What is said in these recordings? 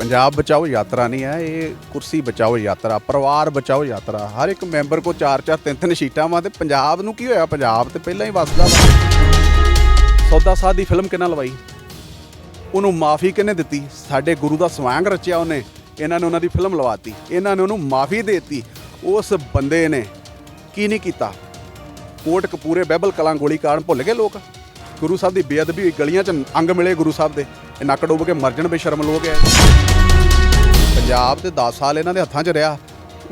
ਪੰਜਾਬ ਬਚਾਓ ਯਾਤਰਾ ਨਹੀਂ ਹੈ, ਇਹ ਕੁਰਸੀ ਬਚਾਓ ਯਾਤਰਾ, ਪਰਿਵਾਰ ਬਚਾਓ ਯਾਤਰਾ। ਹਰ ਇੱਕ ਮੈਂਬਰ ਕੋ ਚਾਰ ਚਾਰ, ਤਿੰਨ ਤਿੰਨ ਸੀਟਾਂ ਵਾ ਤੇ ਪੰਜਾਬ ਨੂੰ ਕੀ ਹੋਇਆ? ਪੰਜਾਬ ਤੇ ਪਹਿਲਾਂ ਹੀ ਵਸਦਾ ਸੌਦਾ ਸਾਧ ਦੀ ਫਿਲਮ ਕਿਹਨਾਂ ਲਵਾਈ? ਉਹਨੂੰ ਮਾਫੀ ਕਿਹਨੇ ਦਿੱਤੀ? ਸਾਡੇ ਗੁਰੂ ਦਾ ਸਵਾਂਗ ਰਚਿਆ ਉਹਨੇ, ਇਹਨਾਂ ਨੇ ਉਹਨਾਂ ਦੀ ਫਿਲਮ ਲਵਾਤੀ। ਇਹਨਾਂ ਨੇ ਉਹਨੂੰ ਮਾਫੀ ਦੇਤੀ। ਉਸ ਬੰਦੇ ਨੇ ਕੀ ਨਹੀਂ ਕੀਤਾ? ਕੋਟ ਕਪੂਰੇ ਬਹਿਬਲ ਕਲਾਂ ਗੋਲੀ ਕਾਰਨ ਭੁੱਲ ਗਏ ਲੋਕ। ਗੁਰੂ ਸਾਹਿਬ ਦੀ ਬੇਅਦਬੀ ਹੋਈ, ਗਲੀਆਂ 'ਚ ਅੰਗ ਮਿਲੇ ਗੁਰੂ ਸਾਹਿਬ ਦੇ। ਇਹ ਨੱਕ ਡੁੱਬ ਕੇ ਮਰ ਜਾਣ, ਬੇਸ਼ਰਮ ਲੋਕ ਐ ਪੰਜਾਬ ਤੇ 10 ਸਾਲ ਇਹਨਾਂ ਦੇ ਹੱਥਾਂ 'ਚ ਰਿਹਾ।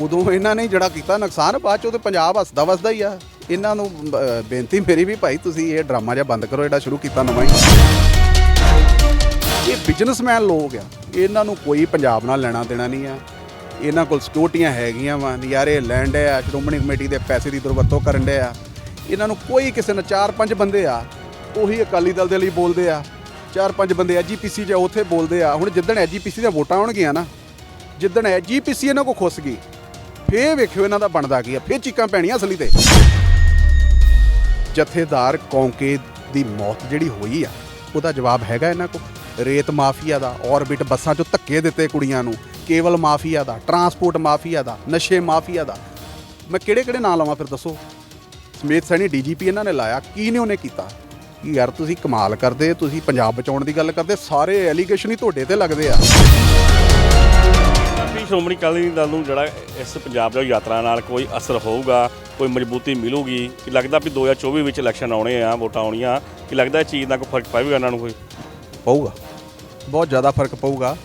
ਉਦੋਂ ਇਹਨਾਂ ਨੇ ਜਿਹੜਾ ਕੀਤਾ ਨੁਕਸਾਨ, ਬਾਅਦ 'ਚ ਉਹ ਤੇ ਪੰਜਾਬ ਹੱਸਦਾ ਵਸਦਾ ਹੀ ਆ। ਇਹਨਾਂ ਨੂੰ ਬੇਨਤੀ ਮੇਰੀ ਵੀ ਭਾਈ, ਤੁਸੀਂ ਇਹ ਡਰਾਮਾ ਜਿਹਾ ਬੰਦ ਕਰੋ, ਜਿਹੜਾ ਸ਼ੁਰੂ ਕੀਤਾ ਨਵਾਂ ਹੀ। ਇਹ ਬਿਜ਼ਨਸਮੈਨ ਲੋਕ ਆ। ਇਹਨਾਂ ਨੂੰ ਕੋਈ ਪੰਜਾਬ ਨਾਲ ਲੈਣਾ ਦੇਣਾ ਨਹੀਂ ਆ। ਇਹਨਾਂ ਕੋਲ ਸਿਕਿਉਰਟੀਆਂ ਹੈਗੀਆਂ ਵਾ ਨਜ਼ਾਰੇ ਲੈਣ ਡਏ ਆ ਸ਼੍ਰੋਮਣੀ ਕਮੇਟੀ ਦੇ ਪੈਸੇ ਦੀ ਦੁਰਵਰਤੋਂ ਕਰਨ ਡਏ ਆ। ਇਹਨਾਂ ਨੂੰ ਕੋਈ ਕਿਸੇ ਨਾਲ ਚਾਰ ਪੰਜ ਬੰਦੇ ਆ ਉਹੀ ਅਕਾਲੀ ਦਲ ਦੇ ਲਈ ਬੋਲਦੇ ਆ। ਚਾਰ ਪੰਜ ਬੰਦੇ ਐਜੀਪੀਸੀ ਜਾਂ ਉੱਥੇ ਬੋਲਦੇ ਆ। ਹੁਣ ਜਿੱਦਣ ਐਜੀਪੀਸੀ ਦੀਆਂ ਵੋਟਾਂ ਆਉਣਗੀਆਂ ਨਾ, ਜਿੱਦਣ ਐਜੀਪੀਸੀ ਇਹਨਾਂ ਕੋ ਖੁੱਸ ਗਈ, ਫੇਰ ਵੇਖਿਓ ਇਹਨਾਂ ਦਾ ਬਣਦਾ ਕੀ ਆ। ਫੇਰ ਚੀਕਾਂ ਪੈਣੀਆਂ ਅਸਲੀ ਤੇ। ਜਥੇਦਾਰ ਕੌਂਕੇ ਦੀ ਮੌਤ ਜਿਹੜੀ ਹੋਈ ਆ, ਉਹਦਾ ਜਵਾਬ ਹੈਗਾ ਇਹਨਾਂ ਕੋ ਰੇਤ ਮਾਫੀਆ ਦਾ, ਔਰਬਿਟ ਬੱਸਾਂ 'ਚੋਂ ਧੱਕੇ ਦਿੱਤੇ ਕੁੜੀਆਂ ਨੂੰ। ਕੇਵਲ ਮਾਫੀਆ ਦਾ, ਟਰਾਂਸਪੋਰਟ ਮਾਫੀਆ ਦਾ, ਨਸ਼ੇ ਮਾਫੀਆ ਦਾ। ਮੈਂ ਕਿਹੜੇ ਕਿਹੜੇ ਨਾਂ ਲਵਾਂ ਫਿਰ ਦੱਸੋ? ਸਮੇਤ ਸੈਣੀ ਡੀਜੀਪੀ ਇਹਨਾਂ ਨੇ ਲਾਇਆ, ਕੀ ਨੇ ਉਹਨੇ ਕੀਤਾ? ਕਿ ਯਾਰ ਤੁਸੀਂ ਕਮਾਲ ਕਰਦੇ ਤੁਸੀਂ ਪੰਜਾਬ ਬਚਾਉਣ ਦੀ ਗੱਲ ਕਰਦੇ ਸਾਰੇ ਐਲੀਗੇਸ਼ਨ ਹੀ ਤੁਹਾਡੇ ਤੇ ਲੱਗਦੇ ਆ। ਵੀ ਸ਼੍ਰੋਮਣੀ ਅਕਾਲੀ ਦਲ ਨੂੰ ਜਿਹੜਾ ਇਸ ਪੰਜਾਬ ਦੀ ਯਾਤਰਾ ਨਾਲ ਕੋਈ ਅਸਰ ਹੋਊਗਾ ਕੋਈ ਮਜ਼ਬੂਤੀ ਮਿਲੂਗੀ ਕਿ ਲੱਗਦਾ ਵੀ 2024 ਵਿੱਚ ਇਲੈਕਸ਼ਨ ਆਉਣੇ ਆ ਵੋਟਾਂ ਆਉਣੀਆਂ ਕਿ ਲੱਗਦਾ ਇਹ ਚੀਜ਼ ਦਾ ਕੋਈ ਫ਼ਰਕ ਪਵੇਗਾ ਇਹਨਾਂ ਨੂੰ ਕੋਈ? ਪਊਗਾ। ਬਹੁਤ ਜ਼ਿਆਦਾ ਫ਼ਰਕ ਪਊਗਾ।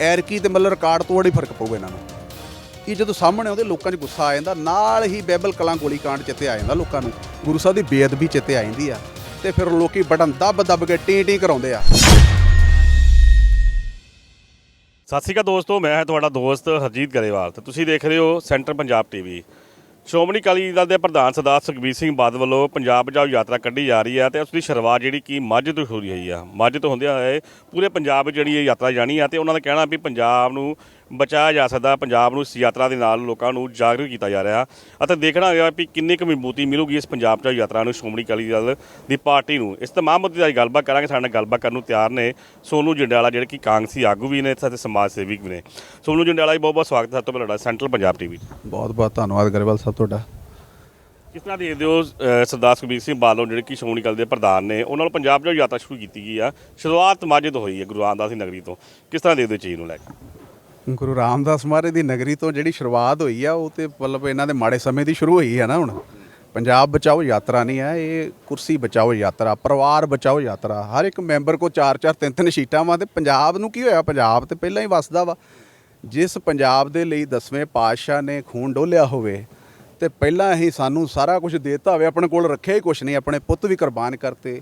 ਐਰਕੀ ਤੇ ਮਤਲਬ ਰਿਕਾਰਡ ਤੋੜ ਹੀ ਫ਼ਰਕ ਪਊਗਾ ਇਹਨਾਂ ਨੂੰ। ਇਹ ਜਦੋਂ ਸਾਹਮਣੇ ਆਉਂਦੇ ਲੋਕਾਂ 'ਚ ਗੁੱਸਾ ਆ ਜਾਂਦਾ ਨਾਲ ਹੀ ਬੈਬਲ ਕਲਾਂ ਗੋਲੀ ਕਾਂਡ ਚਿੱਤੇ ਆ ਜਾਂਦਾ ਲੋਕਾਂ ਨੂੰ। ਗੁਰੂ ਸਾਹਿਬ ਦੀ ਬੇਅਦਬੀ ਚਿੱਤੇ ਆ ਜਾਂਦੀ ਆ। ਤੇ ਫਿਰ ਲੋਕੀ ਬਟਨ ਦੱਬ ਦੱਬ ਕੇ ਟੀ ਟੀ ਕਰਾਉਂਦੇ ਆ। ਸਤਿ ਸ਼੍ਰੀ ਅਕਾਲ ਦੋਸਤੋ, ਮੈਂ ਹਾਂ ਤੁਹਾਡਾ ਦੋਸਤ ਹਰਜੀਤ ਗਰੇਵਾਲ ਤੇ ਤੁਸੀਂ ਦੇਖ ਰਹੇ ਹੋ ਸੈਂਟਰ ਪੰਜਾਬ ਟੀਵੀ। ਸ਼੍ਰੋਮਣੀ ਅਕਾਲੀ ਦਲ ਦੇ ਪ੍ਰਧਾਨ ਸਰਦਾਰ ਸੁਖਬੀਰ ਸਿੰਘ ਬਾਦਲ ਵੱਲੋਂ ਪੰਜਾਬ ਬਚਾਓ ਯਾਤਰਾ ਕੱਢੀ ਜਾ ਰਹੀ ਹੈ ਤੇ ਉਸ ਦੀ ਸ਼ੁਰੂਆਤ ਜਿਹੜੀ ਕਿ ਮੱਝ ਤੋਂ ਹੋ ਰਹੀ ਹੈ। ਮੱਝ ਤੋਂ ਹੁੰਦਿਆਂ ਹੋਏ ਪੂਰੇ ਪੰਜਾਬ ਵਿੱਚ ਜਿਹੜੀ ਇਹ ਯਾਤਰਾ ਜਾਣੀ ਆ ਤੇ ਉਹਨਾਂ ਦਾ ਕਹਿਣਾ ਵੀ ਪੰਜਾਬ ਨੂੰ ਬਚਾਇਆ ਜਾ ਸਕਦਾ ਪੰਜਾਬ ਨੂੰ ਇਸ ਯਾਤਰਾ ਦੇ ਨਾਲ ਲੋਕਾਂ ਨੂੰ ਜਾਗਰੂਕ ਕੀਤਾ ਜਾ ਰਿਹਾ ਅਤੇ ਦੇਖਣਾ ਹੋਇਆ ਵੀ ਕਿੰਨੀ ਕੁ ਮਜ਼ਬੂਤੀ ਮਿਲੂਗੀ ਇਸ ਪੰਜਾਬ ਬਚਾਓ ਯਾਤਰਾ ਨੂੰ ਸ਼੍ਰੋਮਣੀ ਅਕਾਲੀ ਦਲ ਦੀ ਪਾਰਟੀ ਨੂੰ। ਇਸ ਤਮਾਮ ਮੁੱਦੇ ਦੀ ਗੱਲਬਾਤ ਕਰਾਂਗੇ ਸਾਡੇ ਨਾਲ ਗੱਲਬਾਤ ਕਰਨ ਨੂੰ ਤਿਆਰ ਨੇ ਸੋਨੂ ਜੰਡਿਆਲਾ ਜਿਹੜੇ ਕਿ ਕਾਂਗਸੀ ਆਗੂ ਵੀ ਨੇ ਅਤੇ ਸਮਾਜ ਸੇਵੀ ਵੀ ਨੇ। ਸੋਨੂ ਜੰਡਿਆਲਾ ਜੀ ਬਹੁਤ ਬਹੁਤ ਸਵਾਗਤ ਹੈ ਤੁਹਾਡਾ ਸੈਂਟਰਲ ਪੰਜਾਬ ਟੀਵੀ ਬਹੁਤ ਬਹੁਤ ਧੰਨਵਾਦ ਗਰੇਵਾਲ ਸਾਹਿਬ ਤੁਹਾਡਾ। ਕਿਸ ਤਰ੍ਹਾਂ ਦੇਖਦੇ ਹੋ ਸਰਦਾਰ ਸੁਖਬੀਰ ਸਿੰਘ ਬਾਦਲ ਜਿਹੜੇ ਕਿ ਸ਼੍ਰੋਮਣੀ ਅਕਾਲੀ ਦੇ ਪ੍ਰਧਾਨ ਨੇ ਉਹਨਾਂ ਨੂੰ ਪੰਜਾਬ ਜੋ ਯਾਤਰਾ ਸ਼ੁਰੂ ਕੀਤੀ ਗਈ ਆ? ਸ਼ੁਰੂਆਤ ਮਾਝੇ ਤੋਂ ਹੋਈ ਹੈ ਗੁਰੂ ਰਾਮਦਾਸ ਨਗਰੀ ਤੋਂ। ਕਿਸ ਤਰ੍ਹਾਂ ਦੇਖਦੇ ਹੋ ਚੀਜ਼ ਨੂੰ ਲੈ ਕੇ? ਗੁਰੂ ਰਾਮਦਾਸ ਮਹਾਰਾਜ ਦੀ ਨਗਰੀ ਤੋਂ ਜਿਹੜੀ ਸ਼ੁਰੂਆਤ ਹੋਈ ਆ, ਉਹ ਤੇ ਮਤਲਬ ਇਹਨਾਂ ਦੇ ਮਾੜੇ ਸਮੇਂ ਦੀ ਸ਼ੁਰੂ ਹੋਈ ਆ ਨਾ ਹੁਣ। ਪੰਜਾਬ ਬਚਾਓ ਯਾਤਰਾ ਨਹੀਂ ਹੈ, ਇਹ ਕੁਰਸੀ ਬਚਾਓ ਯਾਤਰਾ, ਪਰਿਵਾਰ ਬਚਾਓ ਯਾਤਰਾ, ਹਰ ਇੱਕ ਮੈਂਬਰ ਕੋ ਚਾਰ ਚਾਰ, ਤਿੰਨ ਤਿੰਨ ਸੀਟਾਂ ਵਾ ਤੇ ਪੰਜਾਬ ਨੂੰ ਕੀ ਹੋਇਆ? ਪੰਜਾਬ ਤੇ ਪਹਿਲਾਂ ਹੀ ਵਸਦਾ ਵਾ। ਜਿਸ ਪੰਜਾਬ ਦੇ ਲਈ ਦਸਵੇਂ ਪਾਤਸ਼ਾਹ ਨੇ ਖੂਨ ਡੋਲਿਆ ਹੋਵੇ, ਤੇ ਪਹਿਲਾਂ ਹੀ ਸਾਨੂੰ ਸਾਰਾ ਕੁਝ ਦੇਤਾ ਹੋਵੇ, ਆਪਣੇ ਕੋਲ ਰੱਖਿਆ ਹੀ ਕੁਝ ਨਹੀਂ, ਆਪਣੇ ਪੁੱਤ ਵੀ ਕੁਰਬਾਨ ਕਰਤੇ।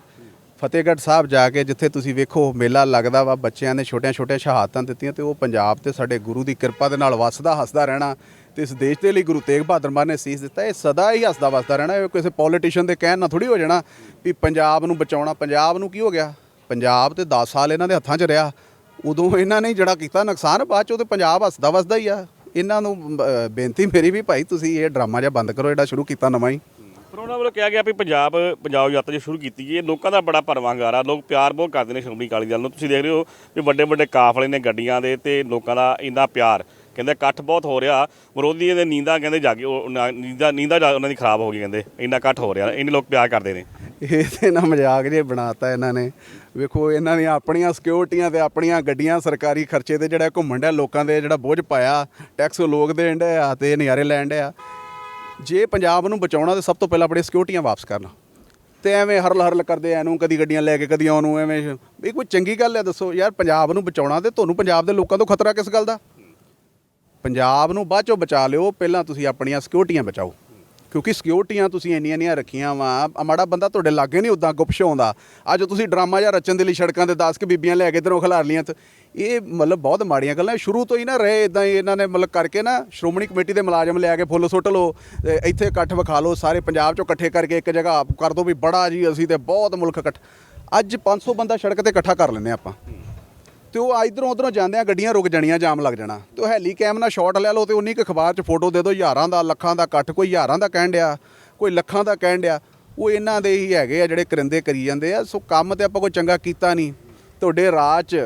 ਫਤਿਹਗੜ੍ਹ ਸਾਹਿਬ ਜਾ ਕੇ ਜਿੱਥੇ ਤੁਸੀਂ ਵੇਖੋ ਮੇਲਾ ਲੱਗਦਾ ਵਾ, ਬੱਚਿਆਂ ਨੇ ਛੋਟੀਆਂ ਛੋਟੀਆਂ ਸ਼ਹਾਦਤਾਂ ਦਿੱਤੀਆਂ ਤੇ ਉਹ ਪੰਜਾਬ ਤੇ ਸਾਡੇ ਗੁਰੂ ਦੀ ਕਿਰਪਾ ਦੇ ਨਾਲ ਵਸਦਾ ਹੱਸਦਾ ਰਹਿਣਾ ਤੇ ਇਸ ਦੇਸ਼ ਦੇ ਲਈ ਗੁਰੂ ਤੇਗ ਬਹਾਦਰ ਮਾਨ ਨੇ ਸੀਸ ਦਿੱਤਾ। ਇਹ ਸਦਾ ਹੀ ਹੱਸਦਾ ਵਸਦਾ ਰਹਿਣਾ। ਇਹ ਕਿਸੇ ਪੋਲੀਟੀਸ਼ੀਅਨ ਦੇ ਕਹਿਣ ਨਾਲ ਥੋੜੀ ਹੋ ਜਾਣਾ ਵੀ ਪੰਜਾਬ ਨੂੰ ਬਚਾਉਣਾ। ਪੰਜਾਬ ਨੂੰ ਕੀ ਹੋ ਗਿਆ? ਪੰਜਾਬ ਤੇ 10 ਸਾਲ ਇਹਨਾਂ ਦੇ ਹੱਥਾਂ 'ਚ ਰਿਹਾ। ਉਦੋਂ ਇਹਨਾਂ ਨੇ ਜਿਹੜਾ ਕੀਤਾ ਨੁਕਸਾਨ ਬਾਅਦ 'ਚ ਉਹ ਤੇ ਪੰਜਾਬ ਹੱਸਦਾ ਵਸਦਾ ਹੀ ਆ। ਇਹਨਾਂ ਨੂੰ ਬੇਨਤੀ ਮੇਰੀ ਵੀ ਭਾਈ, ਤੁਸੀਂ ਇਹ ਡਰਾਮਾ ਜਿਹਾ ਬੰਦ ਕਰੋ। ਜਿਹੜਾ ਸ਼ੁਰੂ ਕੀਤਾ ਨਵਾਂ ਹੀ। ਪਰ ਉਹਨਾਂ ਵੱਲੋਂ ਕਿਹਾ ਗਿਆ ਵੀ ਪੰਜਾਬ ਪੰਜਾਬ ਯਾਤਰਾ ਜੋ ਸ਼ੁਰੂ ਕੀਤੀ ਗਈ ਹੈ, ਲੋਕਾਂ ਦਾ ਬੜਾ ਭਰਵਾਂਗਾਰਾ ਲੋਕ ਪਿਆਰ ਬਹੁਤ ਕਰਦੇ ਨੇ ਸ਼੍ਰੋਮਣੀ ਅਕਾਲੀ ਦਲ ਨੂੰ। ਤੁਸੀਂ ਦੇਖ ਰਹੇ ਹੋ ਵੀ ਵੱਡੇ ਵੱਡੇ ਕਾਫਲੇ ਨੇ ਗੱਡੀਆਂ ਦੇ ਤੇ ਲੋਕਾਂ ਦਾ ਇੰਨਾ ਪਿਆਰ। ਕਹਿੰਦੇ ਇਕੱਠ ਬਹੁਤ ਹੋ ਰਿਹਾ, ਵਿਰੋਧੀਆਂ ਦੇ ਨੀਂਦਾਂ ਕਹਿੰਦੇ ਜਾਗੀ ਉਹ ਨਾ- ਨੀਂਦਾਂ ਨੀਂਦਾਂ ਜਾ- ਉਹਨਾਂ ਦੀ ਖਰਾਬ ਹੋ ਗਈ ਕਹਿੰਦੇ, ਇੰਨਾ ਇਕੱਠ ਹੋ ਰਿਹਾ, ਇੰਨੇ ਲੋਕ ਪਿਆਰ ਕਰਦੇ ਨੇ। ਇਹ ਤੇ ਨਾ ਮਜ਼ਾਕ ਜੇ ਬਣਾਤਾ ਇਹਨਾਂ ਨੇ। ਵੇਖੋ, ਇਹਨਾਂ ਦੀਆਂ ਆਪਣੀਆਂ ਸਿਕਿਉਰਟੀਆਂ ਤੇ ਆਪਣੀਆਂ ਗੱਡੀਆਂ ਸਰਕਾਰੀ ਖਰਚੇ ਤੇ ਜਿਹੜਾ ਘੁੰਮਣ ਡਿਆ, ਲੋਕਾਂ ਦੇ ਜਿਹੜਾ ਬੋਝ ਪਾਇਆ ਟੈਕਸ ਲੋਕ ਦੇਣ ਡਏ ਆ ਤੇ ਨਜ਼ਾਰੇ ਲੈਣ ਡਏ ਜੇ ਪੰਜਾਬ ਨੂੰ ਬਚਾਉਣਾ ਤੇ ਸਭ ਤੋਂ ਪਹਿਲਾਂ ਆਪਣੀਆਂ ਸਿਕਿਉਰਟੀਆਂ ਵਾਪਸ ਕਰਨਾ। ਤੇ ਐਵੇਂ ਹਰਲ ਹਰਲ ਕਰਦੇ ਆ ਇਹਨੂੰ, ਕਦੀ ਗੱਡੀਆਂ ਲੈ ਕੇ, ਕਦੀ ਉਹਨੂੰ, ਐਵੇਂ ਇਹ ਕੋਈ ਚੰਗੀ ਗੱਲ ਹੈ ਦੱਸੋ। ਯਾਰ ਪੰਜਾਬ ਨੂੰ ਬਚਾਉਣਾ ਤੇ ਤੁਹਾਨੂੰ ਪੰਜਾਬ ਦੇ ਲੋਕਾਂ ਤੋਂ ਖਤਰਾ ਕਿਸ ਗੱਲ ਦਾ? ਪੰਜਾਬ ਨੂੰ ਬਾਅਦ ਚੋਂ ਬਚਾ ਲਿਓ, ਪਹਿਲਾਂ ਤੁਸੀਂ ਆਪਣੀਆਂ ਸਿਕਿਉਰਟੀਆਂ ਬਚਾਓ। ਕਿਉਂਕਿ ਸਿਕਿਉਰਟੀਆਂ ਤੁਸੀਂ ਇੰਨੀਆਂ ਇੰਨੀਆਂ ਰੱਖੀਆਂ ਵਾ। ਮਾੜਾ ਬੰਦਾ ਤੁਹਾਡੇ ਲਾਗੇ ਨਹੀਂ ਉਦਾਂ ਗੁਪਸ਼ ਆਉਂਦਾ ਅੱਜ ਤੁਸੀਂ ਡਰਾਮਾ ਜਾਂ ਰਚਨ ਦੇ ਲਈ ਸੜਕਾਂ ਤੇ 10 ਕਿ ਬੀਬੀਆਂ ਲੈ ਕੇ ਇਧਰੋਂ ਖਿਲਾਰ ਲੀਆਂ ਤੇ ਇਹ ਮਤਲਬ ਬਹੁਤ ਮਾੜੀਆਂ ਗੱਲਾਂ। ਸ਼ੁਰੂ ਤੋਂ ਹੀ ਨਾ ਰਹੇ ਇਦਾਂ ਹੀ ਇਹਨਾਂ ਨੇ ਮਤਲਬ ਕਰਕੇ ਨਾ ਸ਼੍ਰੋਮਣੀ ਕਮੇਟੀ ਦੇ ਮੁਲਾਜ਼ਮ ਲਿਆ ਕੇ ਫੁੱਲ ਸੁੱਟ ਲਓ ਇੱਥੇ ਇਕੱਠ ਵਿਖਾ ਲਓ, ਸਾਰੇ ਪੰਜਾਬ ਚੋਂ ਇਕੱਠੇ ਕਰਕੇ ਇੱਕ ਜਗ੍ਹਾ ਆਪ ਕਰ ਦਿਓ ਵੀ ਬੜਾ ਜੀ, ਅਸੀਂ ਤੇ ਬਹੁਤ ਮੁਲਕ ਇਕੱਠ ਅੱਜ 500 ਬੰਦਾ ਸੜਕ ਤੇ ਇਕੱਠਾ ਕਰ ਲੈਂਦੇ ਆਪਾਂ। ਤੇ ਉਹ ਇਧਰੋਂ ਉਧਰੋਂ ਜਾਂਦੇ ਆ ਗੱਡੀਆਂ ਰੁਕ ਜਾਣੀਆਂ, ਜਾਮ ਲੱਗ ਜਾਣਾ। ਤੇ ਉਹ ਹੈਲੀ ਕੈਮ ਨਾਲ ਸ਼ਾਟ ਲੈ ਲਓ ਤੇ ਉਨੀ ਕੁ ਅਖਬਾਰ 'ਚ ਫੋਟੋ ਦੇ ਦਿਓ, ਹਜ਼ਾਰਾਂ ਦਾ, ਲੱਖਾਂ ਦਾ ਇਕੱਠ, ਕੋਈ ਹਜ਼ਾਰਾਂ ਦਾ ਕਹਿਣ ਡਿਆ, ਕੋਈ ਲੱਖਾਂ ਦਾ ਕਹਿਣ ਡਿਆ। ਉਹ ਇਹਨਾਂ ਦੇ ਹੀ ਹੈਗੇ ਆ ਜਿਹੜੇ ਕਰਿੰਦੇ ਕਰੀ ਜਾਂਦੇ ਆ। ਸੋ ਕੰਮ ਤੇ ਆਪਾਂ ਕੋਈ ਚੰਗਾ ਕੀਤਾ ਨਹੀਂ। ਤੁਹਾਡੇ ਰਾਜ 'ਚ